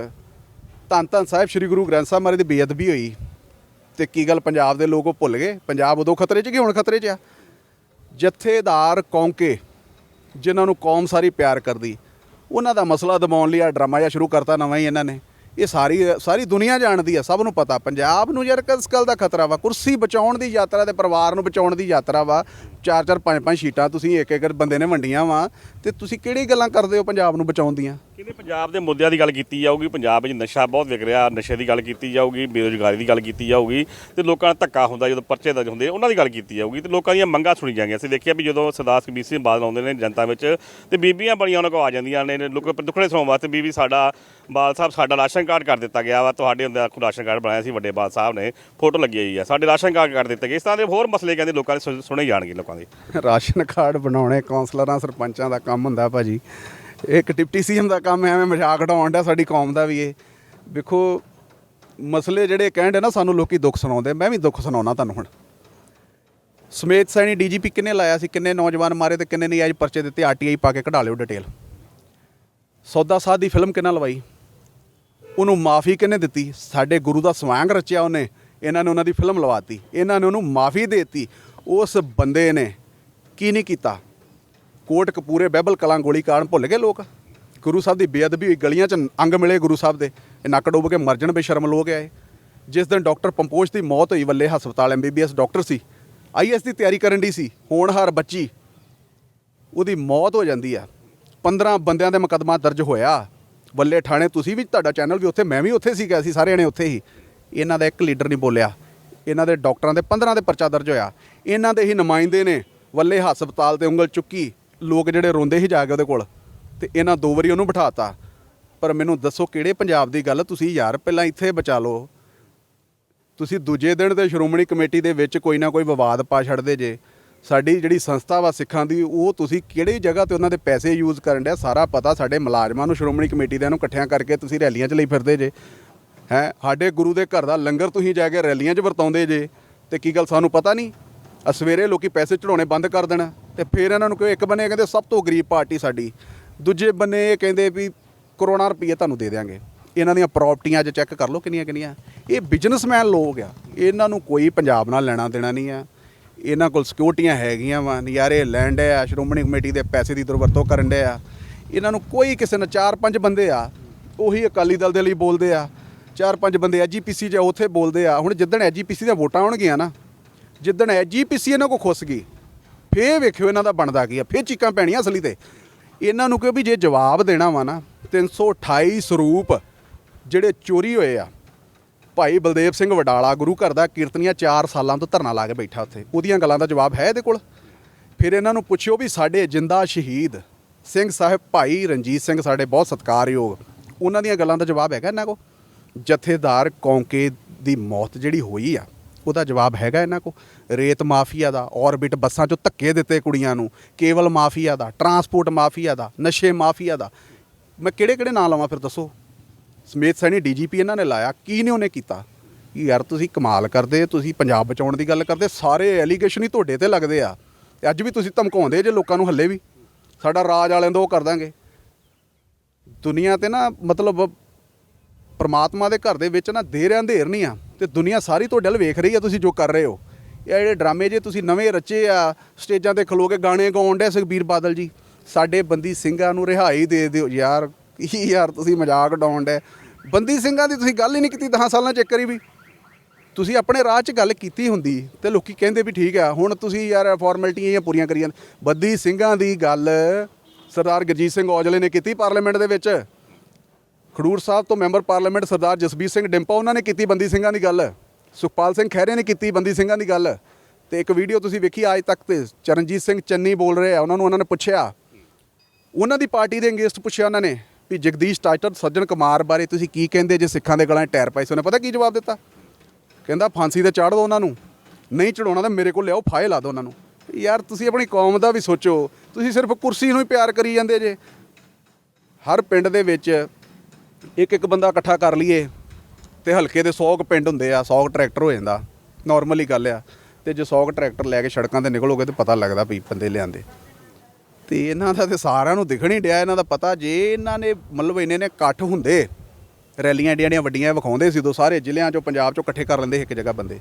ਧੰਨ ਧੰਨ ਸਾਹਿਬ ਸ੍ਰੀ ਗੁਰੂ ਗ੍ਰੰਥ ਸਾਹਿਬ ਮਹਾਰਾਜ ਦੀ ਬੇਅਦਬੀ ਹੋਈ। ਤੇ ਕੀ ਗੱਲ ਪੰਜਾਬ ਦੇ ਲੋਕ ਉਹ ਭੁੱਲ ਗਏ? ਪੰਜਾਬ ਉਦੋਂ ਖਤਰੇ 'ਚ ਕਿ ਹੁਣ ਖਤਰੇ 'ਚ ਆ? ਜਥੇਦਾਰ ਕੌਂਕੇ, ਜਿਨ੍ਹਾਂ ਨੂੰ ਕੌਮ ਸਾਰੀ ਪਿਆਰ ਕਰਦੀ, ਉਹਨਾਂ ਦਾ ਮਸਲਾ ਦਬਾਉਣ ਲਈ ਆ ਡਰਾਮਾ ਜਿਹਾ ਸ਼ੁਰੂ ਕਰਤਾ ਨਵਾਂ ਹੀ ਇਹਨਾਂ ਨੇ। ਇਹ ਸਾਰੀ ਸਾਰੀ ਦੁਨੀਆ ਜਾਣਦੀ ਆ, ਸਭ ਨੂੰ ਪਤਾ। ਪੰਜਾਬ ਨੂੰ ਯਾਰ ਕਿਸ ਗੱਲ ਦਾ ਖਤਰਾ ਵਾ, ਕੁਰਸੀ ਬਚਾਉਣ ਦੀ ਯਾਤਰਾ ਤੇ ਪਰਿਵਾਰ ਨੂੰ ਬਚਾਉਣ ਦੀ ਯਾਤਰਾ ਵਾ। ਚਾਰ ਚਾਰ ਪੰਜ ਪੰਜ ਸੀਟਾਂ ਤੁਸੀਂ ਇੱਕ ਇੱਕ ਬੰਦੇ ਨੇ ਵੰਡੀਆਂ ਵਾ। ਤੇ ਤੁਸੀਂ ਕਿਹੜੀ ਗੱਲਾਂ ਕਰਦੇ ਹੋ ਪੰਜਾਬ ਨੂੰ ਬਚਾਉਣ ਦੀਆਂ? ਕਹਿੰਦੇ ਪੰਜਾਬ ਦੇ ਮੁੱਦਿਆਂ ਦੀ ਗੱਲ ਕੀਤੀ ਜਾਊਗੀ, ਪੰਜਾਬ ਵਿੱਚ ਨਸ਼ਾ ਬਹੁਤ ਵਿਕ ਰਿਹਾ, ਨਸ਼ੇ ਦੀ ਗੱਲ ਕੀਤੀ ਜਾਊਗੀ, ਬੇਰੁਜ਼ਗਾਰੀ ਦੀ ਗੱਲ ਕੀਤੀ ਜਾਊਗੀ ਤੇ ਲੋਕਾਂ ਦਾ ਧੱਕਾ ਹੁੰਦਾ ਜਦੋਂ ਪਰਚੇ ਦਰਜ ਹੁੰਦੇ ਉਹਨਾਂ ਦੀ ਗੱਲ ਕੀਤੀ ਜਾਊਗੀ ਤੇ ਲੋਕਾਂ ਦੀਆਂ ਮੰਗਾਂ ਸੁਣੀ ਜਾਂਗੀਆਂ ਅਸੀਂ ਦੇਖਿਆ ਵੀ ਜਦੋਂ ਸਰਦਾਰ ਸੁਖਬੀਰ ਸਿੰਘ ਬਾਦਲ ਆਉਂਦੇ ਨੇ ਜਨਤਾ ਵਿੱਚ ਤੇ ਬੀਬੀਆਂ ਬੜੀਆਂ ਉਹਨਾਂ ਕੋਲ ਆ ਜਾਂਦੀਆਂ ਨੇ, ਲੋਕ ਦੁੱਖੜੇ ਸੁਣਾਉਣ ਵਾਸਤੇ ਬੀਬੀ ਸਾਡਾ ਬਾਲ ਸਾਹਿਬ ਸਾਡਾ ਰਾਸ਼ਨ ਕਾਰਡ ਕਰ ਦਿੱਤਾ ਗਿਆ ਵਾ, ਤੁਹਾਡੇ ਹੁੰਦੇ ਆਖੋ ਰਾਸ਼ਨ ਕਾਰਡ ਬਣਾਇਆ ਸੀ, ਵੱਡੇ ਬਾਲ ਸਾਹਿਬ ਨੇ, ਫੋਟੋ ਲੱਗੀ ਹੋਈ ਆ, ਸਾਡੇ ਰਾਸ਼ਨ ਕਾਰਡ ਕਰ ਦਿੱਤੇ ਗਏ, ਇਸ ਤਰ੍ਹਾਂ ਦੇ ਹੋਰ ਮਸਲੇ ਕਹਿੰਦੇ ਲੋਕਾਂ ਦੇ ਸੁਣੇ ਜਾਣਗੇ ਲੋਕਾਂ ਦੇ। ਰਾਸ਼ਨ ਕਾਰਡ ਬਣਾਉਣੇ ਕਾਉਂਸਲਰਾਂ ਸਰਪੰਚਾਂ ਦਾ ਕੰਮ ਹੁੰਦਾ ਭਾਜੀ। ਇਹ ਇੱਕ ਡਿਪਟੀ ਸੀਐਮ ਦਾ ਕੰਮ ਹੈ ਐਵੇਂ ਮਜ਼ਾਕ ਉਡਾਉਣ ਦਾ ਸਾਡੀ ਕੌਮ ਦਾ ਵੀ ਇਹ। ਵੇਖੋ, ਮਸਲੇ ਜਿਹੜੇ ਕਹਿੰਦੇ ਨਾ, ਸਾਨੂੰ ਲੋਕੀ ਦੁੱਖ ਸੁਣਾਉਂਦੇ। ਮੈਂ ਵੀ ਦੁੱਖ ਸੁਣਾਉਣਾ ਤੁਹਾਨੂੰ ਹੁਣ। ਸਮੇਤ ਸੈਣੀ ਡੀਜੀਪੀ ਕਿੰਨੇ ਲਾਇਆ ਸੀ, ਕਿੰਨੇ ਨੌਜਵਾਨ ਮਾਰੇ ਤੇ ਕਿੰਨੇ ਨਹੀਂ? ਅੱਜ ਪਰਚੇ ਦਿੱਤੇ ਆਰਟੀਆਈ ਪਾ ਕੇ ਕਢਾ ਲਿਓ ਡਿਟੇਲ। ਸੌਦਾ ਸਾਧ ਦੀ ਫਿਲਮ ਕਿੰਨਾ ਲਵਾਈ? ਉਹਨੂੰ ਮਾਫੀ ਕਿੰਨੇ ਦਿੱਤੀ? ਸਾਡੇ ਗੁਰੂ ਦਾ ਸਵਾਂਗ ਰਚਿਆ ਉਹਨੇ। ਇਹਨਾਂ ਨੇ ਉਹਨਾਂ ਦੀ ਫਿਲਮ ਲਵਾਤੀ ਇਹਨਾਂ ਨੇ ਉਹਨੂੰ ਮਾਫੀ ਦੇਤੀ। ਉਸ ਬੰਦੇ ਨੇ ਕੀ ਨਹੀਂ ਕੀਤਾ? ਕੋਟ ਕਪੂਰੇ ਬਹਿਬਲ ਕਲਾਂ ਗੋਲੀ ਕਾਰਨ ਭੁੱਲ ਗਏ ਲੋਕ। ਗੁਰੂ ਸਾਹਿਬ ਦੀ ਬੇਅਦਬੀ ਹੋਈ, ਗਲੀਆਂ 'ਚ ਅੰਗ ਮਿਲੇ ਗੁਰੂ ਸਾਹਿਬ ਦੇ। ਇਹ ਨੱਕ ਡੁੱਬ ਕੇ ਮਰ ਜਾਣ ਬੇਸ਼ਰਮ ਲੋਕ ਆਏ। ਜਿਸ ਦਿਨ ਡਾਕਟਰ ਪੰਪੋਸ਼ ਦੀ ਮੌਤ ਹੋਈ, ਵੱਲੇ ਹਸਪਤਾਲ ਐਮਬੀਬੀਐਸ ਡਾਕਟਰ ਸੀ। ਆਈਐਸ ਦੀ ਤਿਆਰੀ ਕਰਨ ਦੀ ਸੀ, ਹੋਣਹਾਰ ਬੱਚੀ। ਉਹਦੀ ਮੌਤ ਹੋ ਜਾਂਦੀ ਆ। 15 ਬੰਦਿਆਂ ਦੇ ਮੁਕੱਦਮਾ ਦਰਜ ਹੋਇਆ। ਵੱਲੇ ਥਾਣੇ, ਤੁਸੀਂ ਵੀ ਤੁਹਾਡਾ ਚੈਨਲ ਵੀ ਉੱਥੇ, ਮੈਂ ਵੀ ਉੱਥੇ ਸੀਗਾ ਅਸੀਂ ਸਾਰੇ ਜਣੇ ਉੱਥੇ ਹੀ। ਇਹਨਾਂ ਦਾ ਇੱਕ ਲੀਡਰ ਨਹੀਂ ਬੋਲਿਆ। ਇਹਨਾਂ ਦੇ ਡਾਕਟਰਾਂ ਦੇ 15 ਦੇ ਪਰਚਾ ਦਰਜ ਹੋਇਆ। ਇਹਨਾਂ ਦੇ ਹੀ ਨੁਮਾਇੰਦੇ ਨੇ, ਵੱਲੇ ਹਸਪਤਾਲ ਤੇ ਉਂਗਲ ਚੁੱਕੀ। ਲੋਕ ਜਿਹੜੇ ਰੋਂਦੇ ਹੀ ਜਾ ਕੇ ਉਹਦੇ ਕੋਲ, ਤੇ ਇਹਨਾਂ ਦੋ ਵਾਰੀ ਉਹਨੂੰ ਬਿਠਾਤਾ। ਪਰ ਮੈਨੂੰ ਦੱਸੋ ਕਿਹੜੇ ਪੰਜਾਬ ਦੀ ਗੱਲ ਤੁਸੀਂ ਯਾਰ ਪਹਿਲਾਂ ਇੱਥੇ ਬਚਾ ਲਓ। ਤੁਸੀਂ ਦੂਜੇ ਦਿਨ ਤੇ ਸ਼੍ਰੋਮਣੀ ਕਮੇਟੀ ਦੇ ਵਿੱਚ ਕੋਈ ਨਾ ਕੋਈ ਵਿਵਾਦ ਪਾ ਛੱਡਦੇ ਜੇ। ਸਾਡੀ ਜਿਹੜੀ ਸੰਸਥਾ ਵਾ ਸਿੱਖਾਂ ਦੀ, ਉਹ ਤੁਸੀਂ ਕਿਹੜੀ ਜਗ੍ਹਾ ਤੇ ਉਹਨਾਂ ਦੇ ਪੈਸੇ ਯੂਜ਼ ਕਰਨ ਡਿਆ? ਸਾਰਾ ਪਤਾ ਸਾਡੇ ਮੁਲਾਜ਼ਮਾਂ ਨੂੰ, ਸ਼੍ਰੋਮਣੀ ਕਮੇਟੀ ਦੇ ਨੂੰ ਇਕੱਠਿਆਂ ਕਰਕੇ ਤੁਸੀਂ ਰੈਲੀਆਂ 'ਚ ਲਈ ਫਿਰਦੇ ਜੇ। ਹੈ, ਸਾਡੇ ਗੁਰੂ ਦੇ ਘਰ ਦਾ ਲੰਗਰ ਤੁਸੀਂ ਜਾ ਕੇ ਰੈਲੀਆਂ 'ਚ ਵਰਤਾਉਂਦੇ ਜੇ, ਤੇ ਕੀ ਗੱਲ ਸਾਨੂੰ ਪਤਾ ਨਹੀਂ? ਆ ਸਵੇਰੇ ਲੋਕੀ ਪੈਸੇ ਚੜਾਉਣੇ ਬੰਦ ਕਰ ਦੇਣਾ ਤੇ ਫਿਰ ਇਹਨਾਂ ਨੂੰ ਕੋਈ ਇੱਕ ਬੰਨੇ ਕਹਿੰਦੇ ਸਭ ਤੋਂ ਗਰੀਬ ਪਾਰਟੀ ਸਾਡੀ, ਦੂਜੇ ਬੰਨੇ ਇਹ ਕਹਿੰਦੇ ਵੀ ਕਰੋੜਾਂ ਰੁਪਏ ਤੁਹਾਨੂੰ ਦੇ ਦੇਵਾਂਗੇ ਇਹਨਾਂ ਦੀਆਂ ਪ੍ਰਾਪਰਟੀਆਂ ਅੱਜ ਚੈੱਕ ਕਰ ਲਓ ਕਿੰਨੀਆਂ ਕਿੰਨੀਆਂ। ਇਹ ਬਿਜ਼ਨਸਮੈਨ ਲੋਕ ਆ, ਇਹਨਾਂ ਨੂੰ ਕੋਈ ਪੰਜਾਬ ਨਾਲ ਲੈਣਾ ਦੇਣਾ ਨਹੀਂ ਆ। ਇਹਨਾਂ ਕੋਲ ਸਿਕਿਉਰਟੀਆਂ ਹੈਗੀਆਂ ਵਾ, ਨਜ਼ਾਰੇ ਲੈਂਡ ਆ, ਸ਼੍ਰੋਮਣੀ ਕਮੇਟੀ ਦੇ ਪੈਸੇ ਦੀ ਦੁਰਵਰਤੋਂ ਕਰਨ ਦੇ ਆ। ਇਹਨਾਂ ਨੂੰ ਕੋਈ ਕਿਸੇ ਨਾਲ ਚਾਰ ਪੰਜ ਬੰਦੇ ਆ, ਉਹੀ ਅਕਾਲੀ ਦਲ ਦੇ ਲਈ ਬੋਲਦੇ ਆ। ਚਾਰ ਪੰਜ ਬੰਦੇ ਐਜੀਪੀਸੀ ਜਾਂ ਉੱਥੇ ਬੋਲਦੇ ਆ, ਹੁਣ ਜਿੱਦਣ ਐਜੀਪੀਸੀ ਦੀਆਂ ਵੋਟਾਂ ਆਉਣਗੀਆਂ ਨਾ ਜਿੱਦਣ ਐਜੀਪੀਸੀ ਇਹਨਾਂ ਕੋ ਖੁੱਸ ਗਈ, ਫੇਰ ਵੇਖਿਓ ਇਹਨਾਂ ਦਾ ਬਣਦਾ ਕੀ ਆ, ਫੇਰ ਚੀਕਾਂ ਪੈਣੀਆਂ ਅਸਲੀ ਤੇ। ਇਹਨਾਂ ਨੂੰ ਕਿਉਂ ਵੀ ਜੇ ਜਵਾਬ ਦੇਣਾ ਵਾ ਨਾ 328 ਸਰੂਪ ਜਿਹੜੇ ਚੋਰੀ ਹੋਏ ਆ, ਭਾਈ ਬਲਦੇਵ ਸਿੰਘ ਵਡਾਲਾ ਗੁਰੂ ਘਰ ਦਾ ਕੀਰਤਨੀਆ 4 ਸਾਲਾਂ ਤੋਂ ਧਰਨਾ ਲਾ ਕੇ ਬੈਠਾ ਉੱਥੇ। ਉਹਦੀਆਂ ਗੱਲਾਂ ਦਾ ਜਵਾਬ ਹੈ ਇਹਦੇ ਕੋਲ। ਫਿਰ ਇਹਨਾਂ ਨੂੰ ਪੁੱਛਿਓ ਵੀ ਸਾਡੇ ਜਿੰਦਾ ਸ਼ਹੀਦ ਸਿੰਘ ਸਾਹਿਬ ਭਾਈ ਰਣਜੀਤ ਸਿੰਘ ਸਾਡੇ ਬਹੁਤ ਸਤਿਕਾਰਯੋਗ। ਉਹਨਾਂ ਦੀਆਂ ਗੱਲਾਂ ਦਾ ਜਵਾਬ ਹੈਗਾ ਇਹਨਾਂ ਕੋ ਜਥੇਦਾਰ ਕੌਂਕੇ ਦੀ ਮੌਤ ਜਿਹੜੀ ਹੋਈ ਆ ਉਹਦਾ ਜਵਾਬ ਹੈਗਾ ਇਹਨਾਂ ਕੋ ਰੇਤ ਮਾਫੀਆ ਦਾ, ਔਰਬਿਟ ਬੱਸਾਂ 'ਚੋਂ ਧੱਕੇ ਦਿੱਤੇ ਕੁੜੀਆਂ ਨੂੰ। ਕੇਵਲ ਮਾਫੀਆ ਦਾ, ਟਰਾਂਸਪੋਰਟ ਮਾਫੀਆ ਦਾ, ਨਸ਼ੇ ਮਾਫੀਆ ਦਾ। ਮੈਂ ਕਿਹੜੇ ਕਿਹੜੇ ਨਾਂ ਲਵਾਂ ਫਿਰ ਦੱਸੋ? ਸਮੇਤ ਸੈਣੀ ਡੀਜੀਪੀ ਇਹਨਾਂ ਨੇ ਲਾਇਆ, ਕੀ ਨੇ ਉਹਨੇ ਕੀਤਾ? ਕਿ ਯਾਰ ਤੁਸੀਂ ਕਮਾਲ ਕਰਦੇ, ਤੁਸੀਂ ਪੰਜਾਬ ਬਚਾਉਣ ਦੀ ਗੱਲ ਕਰਦੇ, ਸਾਰੇ ਐਲੀਗੇਸ਼ਨ ਹੀ ਤੁਹਾਡੇ ਤੇ ਲੱਗਦੇ ਆ। ਤੇ ਅੱਜ ਵੀ ਤੁਸੀਂ ਧਮਕਾਉਂਦੇ ਜੇ ਲੋਕਾਂ ਨੂੰ ਹੱਲੇ ਵੀ। ਸਾਡਾ ਰਾਜ ਵਾਲਿਆਂ ਦਾ ਉਹ ਕਰ ਦਾਂਗੇ। ਦੁਨੀਆ ਤੇ ਨਾ ਮਤਲਬ ਪ੍ਰਮਾਤਮਾ ਦੇ ਘਰ ਦੇ ਵਿੱਚ ਨਾ ਦੇਰ ਅੰਧੇਰ ਨਹੀਂ ਆ ਤੇ ਦੁਨੀਆ ਸਾਰੀ ਤੁਹਾਡੇ ਵੱਲ ਵੇਖ ਰਹੀ ਆ ਤੁਸੀਂ ਜੋ ਕਰ ਰਹੇ ਹੋ। ਇਹ ਜਿਹੜੇ ਡਰਾਮੇ ਜੇ ਤੁਸੀਂ ਨਵੇਂ ਰਚੇ ਆ, ਸਟੇਜਾਂ ਤੇ ਖਲੋ ਕੇ ਗਾਣੇ ਗਾਉਣ ਦੇ ਸੁਖਬੀਰ ਬਾਦਲ ਜੀ, ਸਾਡੇ ਬੰਦੀ ਸਿੰਘਾਂ ਨੂੰ ਰਿਹਾਈ ਦੇ ਦਿਓ। ਯਾਰ, ਕੀ ਯਾਰ ਤੁਸੀਂ ਮਜ਼ਾਕ ਉਡਾਉਣ ਦੇ ਬੰਦੀ ਸਿੰਘਾਂ ਦੀ ਤੁਸੀਂ ਗੱਲ ਹੀ ਨਹੀਂ ਕੀਤੀ 10 ਸਾਲਾਂ ਚ ਇੱਕ ਵਾਰੀ ਵੀ। ਤੁਸੀਂ ਆਪਣੇ ਰਾਹ 'ਚ ਗੱਲ ਕੀਤੀ ਹੁੰਦੀ ਤੇ ਲੋਕੀ ਕਹਿੰਦੇ ਵੀ ਠੀਕ ਆ, ਹੁਣ ਤੁਸੀਂ ਯਾਰ ਫਾਰਮੈਲਿਟੀਆਂ ਹੀ ਪੂਰੀਆਂ ਕਰੀਆਂ। ਜਾਂਦੇ ਬੱਦੀ ਸਿੰਘਾਂ ਦੀ ਗੱਲ ਸਰਦਾਰ ਗੁਰਜੀਤ ਸਿੰਘ ਔਜਲੇ ਨੇ ਕੀਤੀ ਪਾਰਲੀਮੈਂਟ ਦੇ ਵਿੱਚ। ਖਡੂਰ ਸਾਹਿਬ ਤੋਂ ਮੈਂਬਰ ਪਾਰਲੀਮੈਂਟ ਸਰਦਾਰ ਜਸਬੀਰ ਸਿੰਘ ਡਿੰਪਾ, ਉਹਨਾਂ ਨੇ ਕੀਤੀ ਬੰਦੀ ਸਿੰਘਾਂ ਦੀ ਗੱਲ। ਸੁਖਪਾਲ ਸਿੰਘ ਖਹਿਰੇ ਨੇ ਕੀਤੀ ਬੰਦੀ ਸਿੰਘਾਂ ਦੀ ਗੱਲ। ਤੇ ਇੱਕ ਵੀਡੀਓ ਤੁਸੀਂ ਵੇਖੀ ਅੱਜ ਤੱਕ ਤੇ ਚਰਨਜੀਤ ਸਿੰਘ ਚੰਨੀ ਬੋਲ ਰਹੇ ਆ, ਉਹਨਾਂ ਨੂੰ ਉਹਨਾਂ ਨੇ ਪੁੱਛਿਆ। ਉਹਨਾਂ ਦੀ ਪਾਰਟੀ ਦੇ ਅੰਗੇਸਟ ਪੁੱਛਿਆ ਉਹਨਾਂ ਨੇ ਵੀ ਜਗਦੀਸ਼ ਟਾਈਟਲ ਸੱਜਣ ਕੁਮਾਰ ਬਾਰੇ ਤੁਸੀਂ ਕੀ ਕਹਿੰਦੇ ਜੇ ਸਿੱਖਾਂ ਦੇ ਗਲਾਂ 'ਚ ਟਾਇਰ ਪਾਏ ਸੀ ਉਹਨੇ, ਪਤਾ ਕੀ ਜਵਾਬ ਦਿੱਤਾ? ਕਹਿੰਦਾ, ਫਾਂਸੀ ਤੇ ਚਾੜ ਦਿਓ ਉਹਨਾਂ ਨੂੰ। ਨਹੀਂ ਚੜਾਉਣਾ ਤਾਂ ਮੇਰੇ ਕੋਲ ਲਿਆਓ, ਫਾਇਲ ਲਾ ਦਿਓ ਉਹਨਾਂ ਨੂੰ। ਯਾਰ, ਤੁਸੀਂ ਆਪਣੀ ਕੌਮ ਦਾ ਵੀ ਸੋਚੋ। ਤੁਸੀਂ ਸਿਰਫ ਕੁਰਸੀ ਨੂੰ ਹੀ ਪਿਆਰ ਕਰੀ ਜਾਂਦੇ ਜੇ। ਹਰ ਪਿੰਡ ਦੇ ਵਿੱਚ ਇੱਕ ਇੱਕ ਬੰਦਾ ਇਕੱਠਾ ਕਰ ਲਈਏ ਤੇ ਹਲਕੇ ਦੇ 100 ਕੁ ਪਿੰਡ ਹੁੰਦੇ ਆ 100 ਕੁ ਟਰੈਕਟਰ ਹੋ ਜਾਂਦਾ। ਨਾਰਮਲੀ ਗੱਲ ਆ। ਤੇ ਜੇ 100 ਕੁ ਟਰੈਕਟਰ ਲੈ ਕੇ ਸੜਕਾਂ ਤੇ ਨਿਕਲੋਗੇ ਤੇ ਪਤਾ ਲੱਗਦਾ ਵੀ ਬੰਦੇ ਲਿਆਂਦੇ। ਤੇ ਇਹਨਾਂ ਦਾ ਤੇ ਸਾਰਿਆਂ ਨੂੰ ਦਿਖਣ ਹੀ ਡਿਆ ਇਹਨਾਂ ਦਾ ਪਤਾ ਜੇ ਇਹਨਾਂ ਨੇ ਮਤਲਬ ਇੰਨੇ ਨੇ ਇਕੱਠ ਹੁੰਦੇ ਰੈਲੀਆਂ ਏਡੀਆਂ ਏਡੀਆਂ ਵੱਡੀਆਂ ਵਿਖਾਉਂਦੇ ਸੀ ਦੋ ਸਾਰੇ ਜ਼ਿਲ੍ਹਿਆਂ ਚੋਂ ਪੰਜਾਬ ਚੋਂ ਇਕੱਠੇ ਕਰ ਲੈਂਦੇ ਸੀ ਇੱਕ ਜਗ੍ਹਾ ਬੰਦੇ।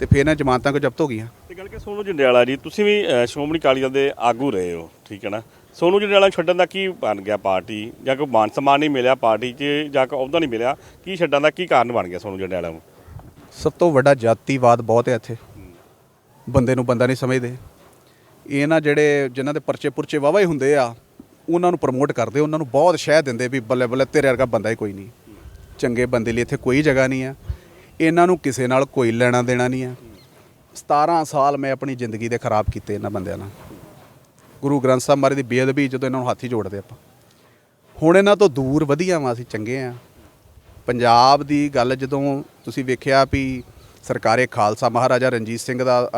ਤੇ ਫਿਰ ਇਹਨਾਂ ਜ਼ਮਾਨਤਾਂ ਕੋ ਜ਼ਬਤ ਹੋ ਗਈਆਂ। ਤੇ ਗੱਲ ਕਿ ਸੋਨੂ ਜੰਡਿਆਲਾ ਜੀ ਤੁਸੀਂ ਵੀ ਅ, ਸ਼੍ਰੋਮਣੀ ਅਕਾਲੀ ਦਲ ਦੇ ਆਗੂ ਰਹੇ ਹੋ ਠੀਕ ਹੈ ਨਾ? ਸੋਨੂ ਜੰਡਿਆਲਾ ਛੱਡਣ ਦਾ ਕੀ ਬਣ ਗਿਆ ਪਾਰਟੀ? ਜਾਂ ਕੋਈ ਮਾਨ ਸਨਮਾਨ ਨਹੀਂ ਮਿਲਿਆ ਪਾਰਟੀ 'ਚ ਜਾਂ ਕੋਈ ਅਹੁਦਾ ਨਹੀਂ ਮਿਲਿਆ? ਕੀ ਛੱਡਣ ਦਾ ਕੀ ਕਾਰਨ ਬਣ ਗਿਆ ਸੋਨੂ ਜੰਡਿਆਲਾ ਨੂੰ? ਸਭ ਤੋਂ ਵੱਡਾ ਜਾਤੀਵਾਦ ਬਹੁਤ ਹੈ ਇੱਥੇ। ਬੰਦੇ ਨੂੰ ਬੰਦਾ ਨਹੀਂ ਸਮਝਦੇ। ਇਹ ਨਾ ਜਿਹੜੇ ਜਿਨ੍ਹਾਂ ਦੇ ਪਰਚੇ ਪੁਰਚੇ ਵਾਵਾ ਹੀ ਹੁੰਦੇ ਆ, ਉਹਨਾਂ ਨੂੰ ਪ੍ਰਮੋਟ ਕਰਦੇ, ਉਹਨਾਂ ਨੂੰ ਬਹੁਤ ਸ਼ਹਿ ਦਿੰਦੇ ਵੀ ਬੱਲੇ ਬੱਲੇ ਤੇਰੇ ਵਰਗਾ ਬੰਦਾ ਹੀ ਕੋਈ ਨਹੀਂ। ਚੰਗੇ ਬੰਦੇ ਲਈ ਇੱਥੇ ਕੋਈ ਜਗ੍ਹਾ ਨਹੀਂ ਆ। ਇਹਨਾਂ ਨੂੰ ਕਿਸੇ ਨਾਲ ਕੋਈ ਲੈਣਾ ਦੇਣਾ ਨਹੀਂ ਆ। 17 ਸਾਲ ਮੈਂ ਆਪਣੀ ਜ਼ਿੰਦਗੀ ਦੇ ਖਰਾਬ ਕੀਤੇ ਇਹਨਾਂ ਬੰਦਿਆਂ ਨਾਲ। ਗੁਰੂ ਗ੍ਰੰਥ ਸਾਹਿਬ ਮਹਾਰਾਜ ਦੀ ਬੇਅਦਬੀ ਜਦੋਂ ਇਹਨਾਂ ਨੂੰ ਹਾਥੀ ਜੋੜਦੇ ਆਪਾਂ। ਹੁਣ ਇਹਨਾਂ ਤੋਂ ਦੂਰ ਵਧੀਆ ਵਾਂ ਅਸੀਂ ਚੰਗੇ ਆ। ਪੰਜਾਬ ਦੀ ਗੱਲ ਜਦੋਂ ਤੁਸੀਂ ਵੇਖਿਆ ਵੀ ਸਰਕਾਰੇ ਖਾਲਸਾ ਮਹਾਰਾਜਾ ਰਣਜੀਤ ਸਿੰਘ ਦਾ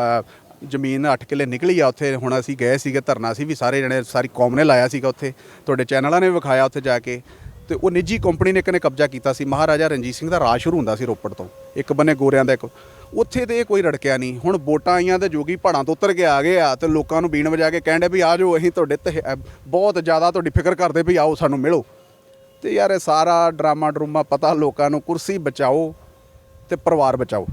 ਜ਼ਮੀਨ 8 ਕਿੱਲੇ ਨਿਕਲੀ ਆ ਉੱਥੇ, ਹੁਣ ਅਸੀਂ ਗਏ ਸੀਗੇ ਧਰਨਾ ਸੀ ਵੀ ਸਾਰੇ ਜਣੇ, ਸਾਰੀ ਕੌਮ ਨੇ ਲਾਇਆ ਸੀਗਾ ਉੱਥੇ। ਤੁਹਾਡੇ ਚੈਨਲਾਂ ਨੇ ਵਿਖਾਇਆ ਉੱਥੇ ਜਾ ਕੇ। ਤੇ ਉਹ ਨਿੱਜੀ ਕੰਪਨੀ ਨੇ ਇੱਕ ਨੇ ਕਬਜ਼ਾ ਕੀਤਾ ਸੀ। ਮਹਾਰਾਜਾ ਰਣਜੀਤ ਸਿੰਘ ਦਾ ਰਾਜ ਸ਼ੁਰੂ ਹੁੰਦਾ ਸੀ ਰੋਪੜ ਤੋਂ। ਇੱਕ ਬੰਨੇ ਗੋਰਿਆਂ ਦਾ ਇੱਕ ਉੱਥੇ ਤੇ ਇਹ ਕੋਈ ਰੜਕਿਆ ਨਹੀਂ। ਹੁਣ ਵੋਟਾਂ ਆਈਆਂ ਤੇ ਜੋਗੀ ਪਹਾੜਾਂ ਤੋਂ ਉਤਰ ਕੇ ਆ ਗਏ ਆ ਤੇ ਲੋਕਾਂ ਨੂੰ ਬੀਣ ਵਜਾ ਕੇ ਕਹਿੰਦੇ ਵੀ ਆ ਜਾਓ ਅਸੀਂ ਤੁਹਾਡੇ ਤੇ ਬਹੁਤ ਜ਼ਿਆਦਾ ਤੁਹਾਡੀ ਫਿਕਰ ਕਰਦੇ ਵੀ ਆਓ ਸਾਨੂੰ ਮਿਲੋ। ਤੇ ਯਾਰ ਇਹ ਸਾਰਾ ਡਰਾਮਾ ਡਰੂਮਾ ਪਤਾ ਲੋਕਾਂ ਨੂੰ ਕੁਰਸੀ ਬਚਾਓ ਤੇ ਪਰਿਵਾਰ ਬਚਾਓ।